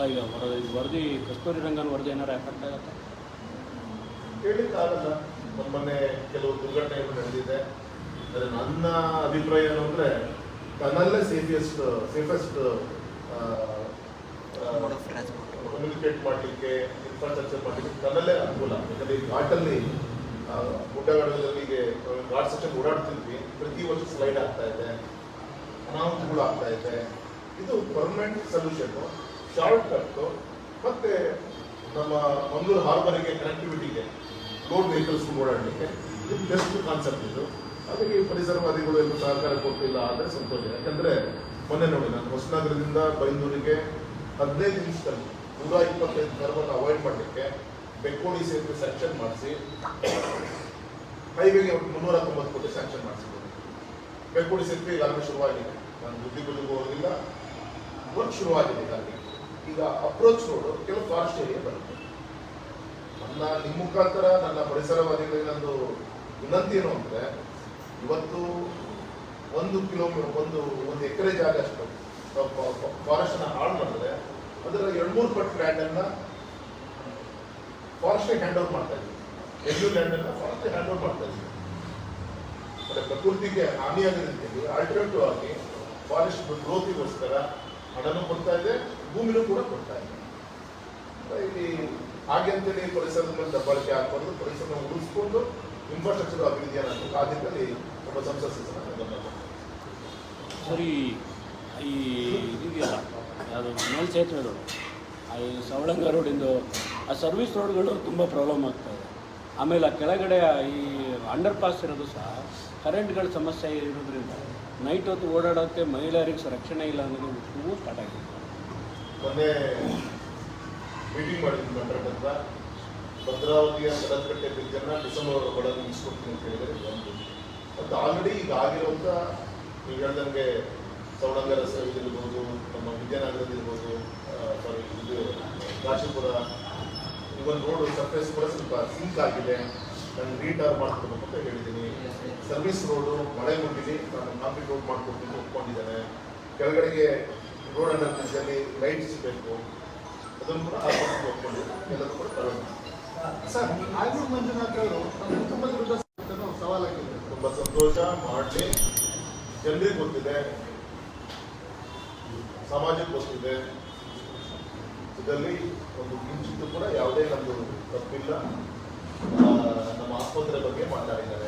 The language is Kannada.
ಈಗ ವರದಿ ಕಸ್ತೂರಿ ರಂಗನ್ ವರದಿ ಏನಾರು ಎಫೆಕ್ಟ್ ಆಗುತ್ತೆ? ಹೇಳಿಕ್ಕಾಗಲ್ಲ ನಮ್ಮನ್ನೆ ಮೊನ್ನೆ ಕೆಲವು ದುರ್ಘಟನೆಗಳು ನಡೆದಿದೆ. ಆದರೆ ನನ್ನ ಅಭಿಪ್ರಾಯ ಏನು ಅಂದರೆ ತನ್ನಲ್ಲೇ ಸೇಫಿಯೆಸ್ಟ್ ಸೇಫೆಸ್ಟ್ ಕಮ್ಯುನಿಕೇಟ್ ಮಾಡಲಿಕ್ಕೆ ಇನ್ಫ್ರಾಸ್ಟ್ರಕ್ಚರ್ ಮಾಡಲಿಕ್ಕೆ ತನ್ನಲ್ಲೇ ಅನುಕೂಲ. ಯಾಕಂದರೆ ಈ ಘಾಟಲ್ಲಿ ಆ, ಗುಡ್ಡಗಾಡದಲ್ಲಿ ಘಾಟ್ ಸಿಸ್ಟಮ್ ಓಡಾಡ್ತಿದ್ವಿ. ಪ್ರತಿ ವರ್ಷ ಸ್ಲೈಡ್ ಆಗ್ತಾ ಇದೆ. ಅನಾಹುತಗಳು ಆಗ್ತಾ ಇದೆ. ಇದು ಪರ್ಮನೆಂಟ್ ಸೊಲ್ಯೂಷನ್ ಶಾರ್ಟ್ ಕಟ್ಟು ಮತ್ತೆ ನಮ್ಮ ಮಂಗಳೂರು ಕನೆಕ್ಟಿವಿಟಿ ಕನೆಕ್ಟಿವಿಟಿಗೆ ಲೋಡ್ ವೆಹಿಕಲ್ಸ್ ಓಡಾಡಲಿಕ್ಕೆ ಇದು ಬೆಸ್ಟ್ ಕಾನ್ಸೆಪ್ಟ್ ಇದು. ಹಾಗಾಗಿ ಪರಿಸರವಾದಿಗಳು ಏನು ಸಹಕಾರ ಕೊಟ್ಟಿಲ್ಲ ಆದರೆ ಸಂತೋಷ. ಯಾಕಂದ್ರೆ ಮೊನ್ನೆ ನೋಡಿ, ನಾನು ಹೊಸನಗರದಿಂದ ಬೈಂದೂರಿಗೆ ಹದಿನೈದು ನಿಮಿಷದಲ್ಲಿ ನೂರ ಇಪ್ಪತ್ತೈದು ಕರ್ವನ್ನು ಅವಾಯ್ಡ್ ಮಾಡಲಿಕ್ಕೆ ಬೆಕ್ಕೋಡಿ ಸೇತುವೆ ಸ್ಯಾಂಕ್ಷನ್ ಮಾಡಿಸಿ ಹೈವೇಗೆ ಮುನ್ನೂರ ತೊಂಬತ್ತು ಕೋಟಿ ಸ್ಯಾಂಕ್ಷನ್ ಮಾಡಿಸಿದ್ರು. ಬೆಕ್ಕೋಡಿ ಸೇತುವೆ ಈಗಾಗಲೇ ಶುರುವಾಗಿದೆ. ನಾನು ಬುದ್ಧಿ ಬುದ್ಧಿಗೂ ಹೋಗಿಲ್ಲ. ವರ್ಕ್ ಶುರುವಾಗಿದೆ ಈಗಾಗಲೇ ಈಗ ಅಪ್ರೋಚ್ ರೋಡ್ ಕೆಲವು ಫಾರೆಸ್ಟ್ ಏರಿಯಾ ಬರುತ್ತೆ. ನನ್ನ ನಿಮ್ಮ ಮುಖಾಂತರ ನನ್ನ ಪರಿಸರವಾದಿಗಳಿಗೆ ನಂದು ವಿನಂತಿ ಏನು ಅಂದರೆ, ಇವತ್ತು ಒಂದು ಕಿಲೋಮೀಟರ್ ಒಂದು ಒಂದು ಎಕರೆ ಜಾಗ ಅಷ್ಟು ಫಾರೆಸ್ಟನ್ನು ಹಾಳು ಮಾಡಿದ್ರೆ ಅದರ ಎರಡು ಮೂರು ಪಟ್ಟು ಲ್ಯಾಂಡನ್ನು ಫಾರೆಸ್ಟ್ಗೆ ಹ್ಯಾಂಡ್ ಓವರ್ ಮಾಡ್ತಾ ಇದ್ದೀವಿ. ಎಲ್ಲಿ ಲ್ಯಾಂಡನ್ನು ಫಾರೆಸ್ಟ್ಗೆ ಹ್ಯಾಂಡ್ ಓವರ್ ಮಾಡ್ತಾ ಇದ್ದೀವಿ. ಪ್ರಕೃತಿಗೆ ಹಾನಿಯಾಗದ ರೀತಿಯಲ್ಲಿ ಆಲ್ಟರ್ನೇಟಿವ್ ಆಗಿ ಫಾರೆಸ್ಟ್ ಗ್ರೋತಿಗೋಸ್ಕರ ಹಣನೂ ಕೊಡ್ತಾ ಇದೆ ಭೂಮಿನೂ ಕೂಡ ಕೊಡ್ತಾ ಇದೆ ಮತ್ತೆ ಇಲ್ಲಿ ಹಾಗೆ ಅಂತೇಳಿ ಪರಿಸರದ ಮೇಲೆ ಹಾಕೊಂಡು ಪರಿಸರ ಉಳಿಸ್ಕೊಂಡು ಇನ್ಫ್ರಾಸ್ಟ್ರಕ್ಚರ್ ಅಭಿವೃದ್ಧಿಯನ್ನು ಕಾದಿದ್ದಲ್ಲಿ ಒಬ್ಬ ಸಂಸದ ಸರಿ, ಈ ಇದೆಯಲ್ಲ ಯಾವುದು ಮೇಲ್ ಸೇತುವೆಗಳು ಈ ಸವಳಂಗ ರೋಡಿಂದು ಆ ಸರ್ವಿಸ್ ರೋಡ್ಗಳು ತುಂಬ ಪ್ರಾಬ್ಲಮ್ ಆಗ್ತಾ ಇದೆ. ಆಮೇಲೆ ಆ ಕೆಳಗಡೆ ಈ ಅಂಡರ್ ಪಾಸ್ ಇರೋದು ಸಹ ಕರೆಂಟ್ಗಳ ಸಮಸ್ಯೆ ಇರೋದ್ರಿಂದ ನೈಟ್ ಹೊತ್ತು ಓಡಾಡೋಕ್ಕೆ ಮಹಿಳೆಯರಿಗೆ ರಕ್ಷಣೆ ಇಲ್ಲ ಅನ್ನೋದು ಸ್ಟಾರ್ಟ್ ಆಗಿದೆ. ಮೊನ್ನೆ ಮೀಟಿಂಗ್ ಮಾಡಿದ್ವಿ ಮಂಡ್ರದ ಹತ್ರ ಭದ್ರಾವತಿಯ ಸಡತ್ಕಟ್ಟೆ ಬ್ರಿಡ್ಜನ್ನು ಡಿಸೆಂಬರ್ ಒಳಗೆ ಮುಗಿಸ್ಕೊಡ್ತೀನಿ ಅಂತ ಹೇಳಿದರೆ ಒಂದು ಮತ್ತು ಆಲ್ರೆಡಿ ಈಗ ಆಗಿರುವಂಥ ನೀವು ಹೇಳ್ದಂಗೆ ಸೌಡಂಗರ ರಸ್ತೆ ನಮ್ಮ ವಿದ್ಯಾನಗರದಿರ್ಬೋದು ಸಾರಿ ಇದು ಕಾಶಿಪುರ ಇವನ್ ರೋಡ್ ಸರ್ಫೇಸ್ ಕೂಡ ಸ್ವಲ್ಪ ಸಿಂಕ್ ಆಗಿದೆ. ನಾನು ರೀಟಾರ್ ಮಾಡ್ಕೊಡ್ಬೇಕು ಅಂತ ಹೇಳಿದ್ದೀನಿ. ಸರ್ವಿಸ್ ರೋಡು ಮಳೆ ಮುಟ್ಟಿಲಿ ನಾನು ಕಾಂಕ್ರೀಟ್ ರೋಡ್ ಮಾಡ್ಕೊಡ್ತೀನಿ ಒಪ್ಕೊಂಡಿದ್ದೇನೆ. ಕೆಳಗಡೆಗೆ ರೋಡ್ ಅಂಡರ್ ಲೈಟ್ಸ್ ಲೈಟ್ ಸಿಗಬೇಕು ಅದನ್ನು ಕೂಡ ಆ ಪಕ್ಷಕ್ಕೆ ಎಲ್ಲರೂ ಕೂಡ ತಗೊಂಡು ಸರ್ ಆಯ್ತು ಮಂಜುನಾಥ್ ಅವರು ಕುಟುಂಬದ ವಿರುದ್ಧ ಸವಾಲಾಗಿದೆ. ತುಂಬ ಸಂತೋಷ ಮಾಡಲಿ ಜನರಿಗೆ ಗೊತ್ತಿದೆ. ಸಮಾಜಕ್ಕೆ ಗೊತ್ತಿದೆ. ಇದರಲ್ಲಿ ಒಂದು ಕಿಂಚಿತ್ತು ಕೂಡ ಯಾವುದೇ ನಮ್ಮದು ತಪ್ಪಿಲ್ಲ. ನಮ್ಮ ಆಸ್ಪತ್ರೆ ಬಗ್ಗೆ ಮಾತಾಡಿದ್ದಾರೆ.